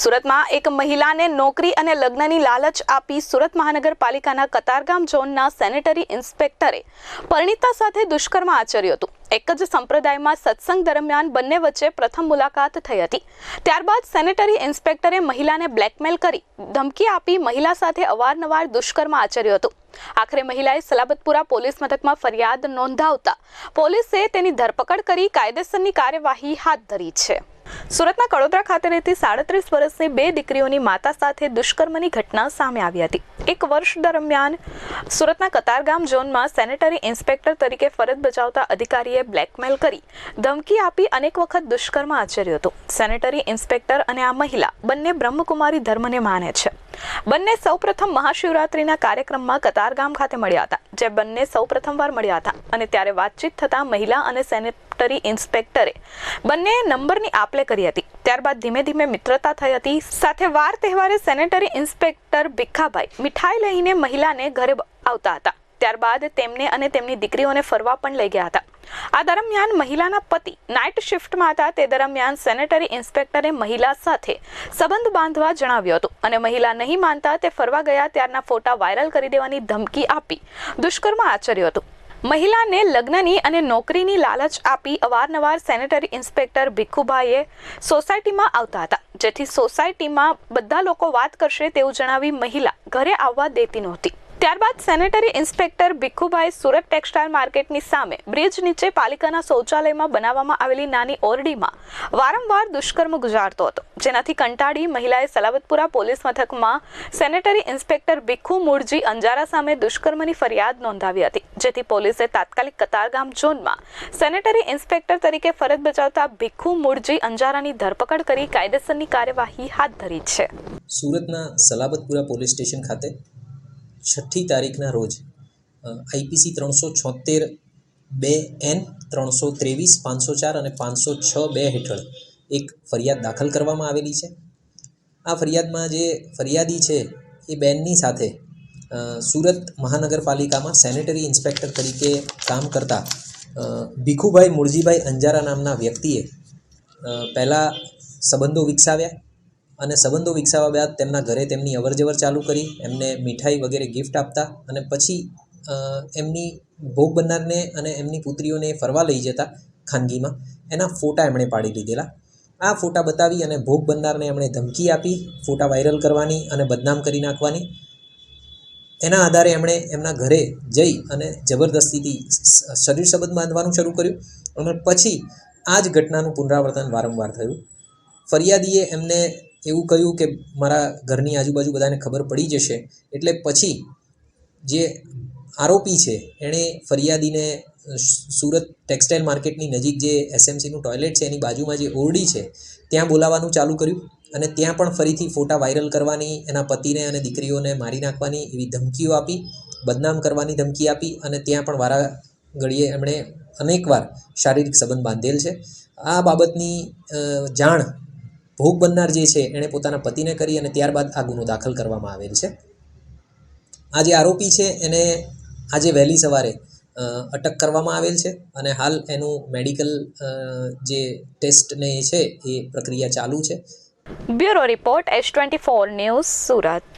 સુરતમાં એક મહિલાને નોકરી અને લગ્નની લાલચ આપી સુરત મહાનગરપાલિકાના કતારગામ ઝોનના સેનેટરી ઇન્સ્પેક્ટરે પરિણીતા સાથે દુષ્કર્મ આચર્યું હતું. એક જ સંપ્રદાયમાં સત્સંગ દરમિયાન બંને વચ્ચે પ્રથમ મુલાકાત થઈ હતી. ત્યારબાદ સેનેટરી ઇન્સ્પેક્ટરે મહિલાને બ્લેકમેલ કરી ધમકી આપી મહિલા સાથે અવારનવાર દુષ્કર્મ આચર્યું હતું. આખરે મહિલાએ સલાબતપુરા પોલીસ મથકમાં ફરિયાદ નોંધાવતા પોલીસે તેની ધરપકડ કરી કાયદેસરની કાર્યવાહી હાથ ધરી છે. સુરતના કડોદરા ખાતે રહેતી સાડત્રીસ વર્ષની બે દીકરીઓની માતા સાથે દુષ્કર્મની ઘટના સામે આવી હતી. એક વર્ષ દરમિયાન સુરતના કતારગામ ઝોનમાં સેનેટરી ઇન્સ્પેક્ટર તરીકે ફરજ બજાવતા અધિકારીએ બ્લેકમેલ કરી ધમકી આપી અનેક વખત દુષ્કર્મ આચર્યો હતું. સેનેટરી ઇન્સ્પેક્ટર અને આ મહિલા બંને બ્રહ્મકુમારી ધર્મને માને છે. બંને સૌપ્રથમ મહાશિવરાત્રિના કાર્યક્રમમાં કતારગામ ખાતે મળ્યા હતા, જે બંને સૌપ્રથમવાર મળ્યા હતા અને ત્યારે વાતચીત થતાં મહિલા અને સેનેટરી ઇન્સ્પેક્ટરે બંને નંબરની આપલે કરી હતી. ત્યારબાદ ધીમે ધીમે મિત્રતા થઈ હતી. સાથે વાર તહેવારે સેનેટરી ઇન્સ્પેક્ટર ભીખાભાઈ મીઠાઈ લઈને મહિલાને ઘરે આવતા હતા. ત્યારબાદ તેમને અને તેમની દીકરીઓને ફરવા પણ લઈ ગયા હતા. આ દરમિયાન મહિલાના પતિ નાઇટ શિફ્ટમાં હતા. તે દરમિયાન સેનેટરી ઇન્સ્પેક્ટરે મહિલા સાથે સંબંધ બાંધવા જણાવ્યું હતું અને મહિલા નહીં માનતા તે ફરવા ગયા. ત્યારના ફોટા વાયરલ કરી દેવાની ધમકી આપી દુષ્કર્મ આચર્યું હતું. મહિલાને લગ્નની અને નોકરીની લાલચ આપી અવારનવાર સેનેટરી ઇન્સ્પેક્ટર ભીખુભાઈએ સોસાયટીમાં આવતા હતા. જેથી સોસાયટીમાં બધા લોકો વાત કરશે તેવું જણાવી મહિલા ઘરે આવવા દેતી નહોતી. ત્યારબાદ sanitary inspector Bhikhubhai Surat textile માર્કેટની સામે બ્રિજ નીચે પાલિકાના શૌચાલયમાં બનાવવામાં આવેલી નાની ઓરડીમાં વારંવાર દુષ્કર્મ ગુજારતો હતો. જેનાથી કંટાળી મહિલાએ સલાબતપુરા પોલીસ મથકમાં સેનેટરી ઇન્સ્પેક્ટર ભીખુ મૂળજી અંજારા સામે દુષ્કર્મની ફરિયાદ નોંધાવી હતી. જેથી પોલીસે તાત્કાલિક કતારગામ ઝોનમાં સેનેટરી ઇન્સ્પેક્ટર તરીકે ફરજ બજાવતા ભીખુ મૂળજી અંજારાની ધરપકડ કરી કાયદેસરની કાર્યવાહી હાથ ધરી છે. સુરતના સલાબતપુરા પોલીસ સ્ટેશન ખાતે છઠ્ઠી તારીખના રોજ આઈપીસી ત્રણસો છોતેર બે એન, ત્રણસો ત્રેવીસ, પાંચસો ચાર અને પાંચસો છ બે હેઠળ એક ફરિયાદ દાખલ કરવામાં આવેલી છે. આ ફરિયાદમાં જે ફરિયાદી છે, એ બેનની સાથે સુરત મહાનગરપાલિકામાં સેનેટરી ઇન્સ્પેક્ટર તરીકે કામ કરતા ભીખુભાઈ મુરજીભાઈ અંજારા નામના વ્યક્તિએ પહેલાં સંબંધો વિકસાવ્યા. અને સંબંધો વિકસાવ્યા બાદ તેમના ઘરે તેમની અવરજવર ચાલુ કરી, એમને મીઠાઈ વગેરે ગિફ્ટ આપતા અને પછી એમની ભોગ બનનારને અને એમની પુત્રીઓને ફરવા લઈ જતા ખાનગીમાં. એના ફોટા એમણે પાડી લીધેલા. આ ફોટા બતાવી અને ભોગ બનનારને એમણે ધમકી આપી, ફોટા વાયરલ કરવાની અને બદનામ કરી નાખવાની. એના આધારે એમણે એમના ઘરે જઈ અને જબરદસ્તીથી શરીર સંબંધ બાંધવાનું શરૂ કર્યું અને પછી આ જ ઘટનાનું પુનરાવર્તન વારંવાર થયું. ફરિયાદીએ એમને એવું કહ્યું કે મારા ઘરની આજુબાજુ બધાને ખબર પડી જશે. એટલે પછી જે આરોપી છે, એણે ફરિયાદીને સુરત ટેક્સટાઇલ માર્કેટની નજીક જે એસએમસીનું ટોયલેટ છે, એની બાજુમાં જે ઓરડી છે, ત્યાં બોલાવવાનું ચાલુ કર્યું અને ત્યાં પણ ફરીથી ફોટા વાયરલ કરવાની, એના પતિને અને દીકરીઓને મારી નાખવાની એવી ધમકીઓ આપી, બદનામ કરવાની ધમકી આપી અને ત્યાં પણ વારા ઘડીએ એમણે અનેકવાર શારીરિક સંબંધ બાંધેલ છે. આ બાબતની જાણ ભોગ બનનાર જે છે, એણે પોતાના પતિને કરી અને ત્યારબાદ આ ગુનો દાખલ કરવામાં આવેલ છે. આ જે આરોપી છે, એને આજે વહેલી સવારે અટક કરવામાં આવેલ છે અને હાલ એનું મેડિકલ જે ટેસ્ટ ને છે, એ પ્રક્રિયા ચાલુ છે. Bureau report S twenty four news Surat.